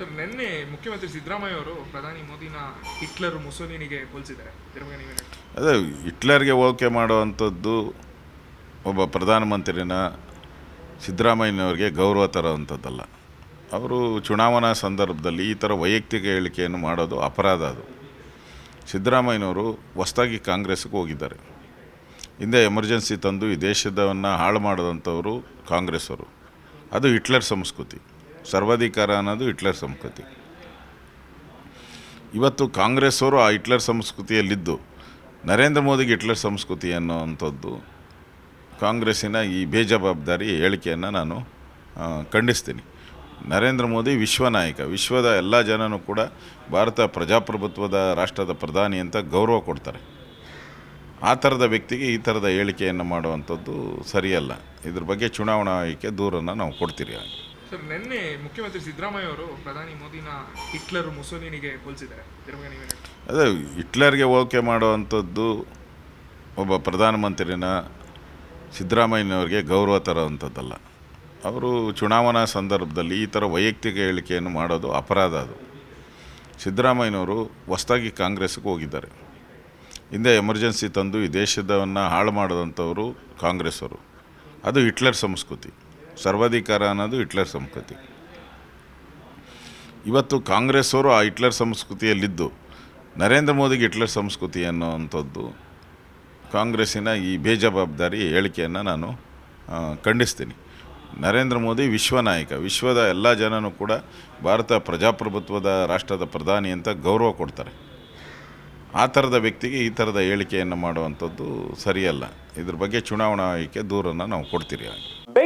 Sir, ನಿನ್ನೆ ಮುಖ್ಯಮಂತ್ರಿ ಸಿದ್ದರಾಮಯ್ಯ ಅವರು ಪ್ರಧಾನಿ ಮೋದಿನ ಹಿಟ್ಲರ್ ಮುಸೋಲಿನಿಗೆ ಹೋಲಿಸಿದ್ದಾರೆ? ಅದೇ, ಹಿಟ್ಲರ್ಗೆ ಓಕೆ ಮಾಡುವಂಥದ್ದು ಒಬ್ಬ ಪ್ರಧಾನಮಂತ್ರಿನ ಸಿದ್ದರಾಮಯ್ಯನವ್ರಿಗೆ ಗೌರವ ತರುವಂಥದ್ದಲ್ಲ. ಅವರು ಚುನಾವಣಾ ಸಂದರ್ಭದಲ್ಲಿ ಈ ಥರ ವೈಯಕ್ತಿಕ ಹೇಳಿಕೆಯನ್ನು ಮಾಡೋದು ಅಪರಾಧ ಅದು. ಸಿದ್ದರಾಮಯ್ಯನವರು ಹೊಸದಾಗಿ ಕಾಂಗ್ರೆಸ್ಗೆ ಹೋಗಿದ್ದಾರೆ. ಹಿಂದೆ ಎಮರ್ಜೆನ್ಸಿ ತಂದು ಈ ದೇಶದವನ್ನು ಹಾಳು ಮಾಡಿದಂಥವರು ಕಾಂಗ್ರೆಸ್ಸವರು ಅದು ಹಿಟ್ಲರ್ ಸಂಸ್ಕೃತಿ. ಸರ್ವಾಧಿಕಾರ ಅನ್ನೋದು ಹಿಟ್ಲರ್ ಸಂಸ್ಕೃತಿ. ಇವತ್ತು ಕಾಂಗ್ರೆಸ್ ಅವರು ಆ ಹಿಟ್ಲರ್ ಸಂಸ್ಕೃತಿಯಲ್ಲಿದ್ದು, ನರೇಂದ್ರ ಮೋದಿಗೆ ಹಿಟ್ಲರ್ ಸಂಸ್ಕೃತಿ ಅನ್ನೋವಂಥದ್ದು ಕಾಂಗ್ರೆಸ್ಸಿನ ಈ ಬೇಜವಾಬ್ದಾರಿ ಹೇಳಿಕೆಯನ್ನು ನಾನು ಖಂಡಿಸ್ತೀನಿ. ನರೇಂದ್ರ ಮೋದಿ ವಿಶ್ವ ನಾಯಕ. ವಿಶ್ವದ ಎಲ್ಲ ಜನನೂ ಕೂಡ ಭಾರತ ಪ್ರಜಾಪ್ರಭುತ್ವದ ರಾಷ್ಟ್ರದ ಪ್ರಧಾನಿ ಅಂತ ಗೌರವ ಕೊಡ್ತಾರೆ. ಆ ಥರದ ವ್ಯಕ್ತಿಗೆ ಈ ಥರದ ಹೇಳಿಕೆಯನ್ನು ಮಾಡುವಂಥದ್ದು ಸರಿಯಲ್ಲ. ಇದ್ರ ಬಗ್ಗೆ ಚುನಾವಣಾ ಆಯ್ಕೆ ದೂರನ್ನು ನಾವು ಕೊಡ್ತೀರಿ ಸರ್, ನಿನ್ನೆ ಮುಖ್ಯಮಂತ್ರಿ ಸಿದ್ದರಾಮಯ್ಯ ಅವರು ಪ್ರಧಾನಿ ಮೋದಿನ ಹಿಟ್ಲರ್ ಮುಸೋಲಿನಿಗೆ ಹೋಲಿಸಿದ್ದಾರೆ? ಅದೇ, ಹಿಟ್ಲರ್ಗೆ ಹೋಲಿಕೆ ಮಾಡುವಂಥದ್ದು ಒಬ್ಬ ಪ್ರಧಾನಮಂತ್ರಿನ ಸಿದ್ದರಾಮಯ್ಯನವ್ರಿಗೆ ಗೌರವ ತರುವಂಥದ್ದಲ್ಲ. ಅವರು ಚುನಾವಣಾ ಸಂದರ್ಭದಲ್ಲಿ ಈ ಥರ ವೈಯಕ್ತಿಕ ಹೇಳಿಕೆಯನ್ನು ಮಾಡೋದು ಅಪರಾಧ ಅದು. ಸಿದ್ದರಾಮಯ್ಯನವರು ಹೊಸದಾಗಿ ಕಾಂಗ್ರೆಸ್ಗೆ ಹೋಗಿದ್ದಾರೆ. ಹಿಂದೆ ಎಮರ್ಜೆನ್ಸಿ ತಂದು ಈ ದೇಶದವನ್ನು ಹಾಳು ಮಾಡಿದಂಥವರು ಕಾಂಗ್ರೆಸ್ಸವರು ಅದು ಹಿಟ್ಲರ್ ಸಂಸ್ಕೃತಿ. ಸರ್ವಾಧಿಕಾರ ಅನ್ನೋದು ಹಿಟ್ಲರ್ ಸಂಸ್ಕೃತಿ. ಇವತ್ತು ಕಾಂಗ್ರೆಸ್ಸವರು ಆ ಹಿಟ್ಲರ್ ಸಂಸ್ಕೃತಿಯಲ್ಲಿದ್ದು, ನರೇಂದ್ರ ಮೋದಿಗೆ ಹಿಟ್ಲರ್ ಸಂಸ್ಕೃತಿ ಅನ್ನೋವಂಥದ್ದು ಕಾಂಗ್ರೆಸ್ಸಿನ ಈ ಬೇಜವಾಬ್ದಾರಿ ಹೇಳಿಕೆಯನ್ನು ನಾನು ಖಂಡಿಸ್ತೀನಿ. ನರೇಂದ್ರ ಮೋದಿ ವಿಶ್ವ ನಾಯಕ, ವಿಶ್ವದ ಎಲ್ಲ ಜನನೂ ಕೂಡ ಭಾರತ ಪ್ರಜಾಪ್ರಭುತ್ವದ ರಾಷ್ಟ್ರದ ಪ್ರಧಾನಿ ಅಂತ ಗೌರವ ಕೊಡ್ತಾರೆ. ಆ ಥರದ ವ್ಯಕ್ತಿಗೆ ಈ ಥರದ ಹೇಳಿಕೆಯನ್ನು ಮಾಡುವಂಥದ್ದು ಸರಿಯಲ್ಲ. ಇದ್ರ ಬಗ್ಗೆ ಚುನಾವಣಾ ಆಯ್ಕೆ ದೂರನ್ನು ನಾವು ಕೊಡ್ತೀರಿ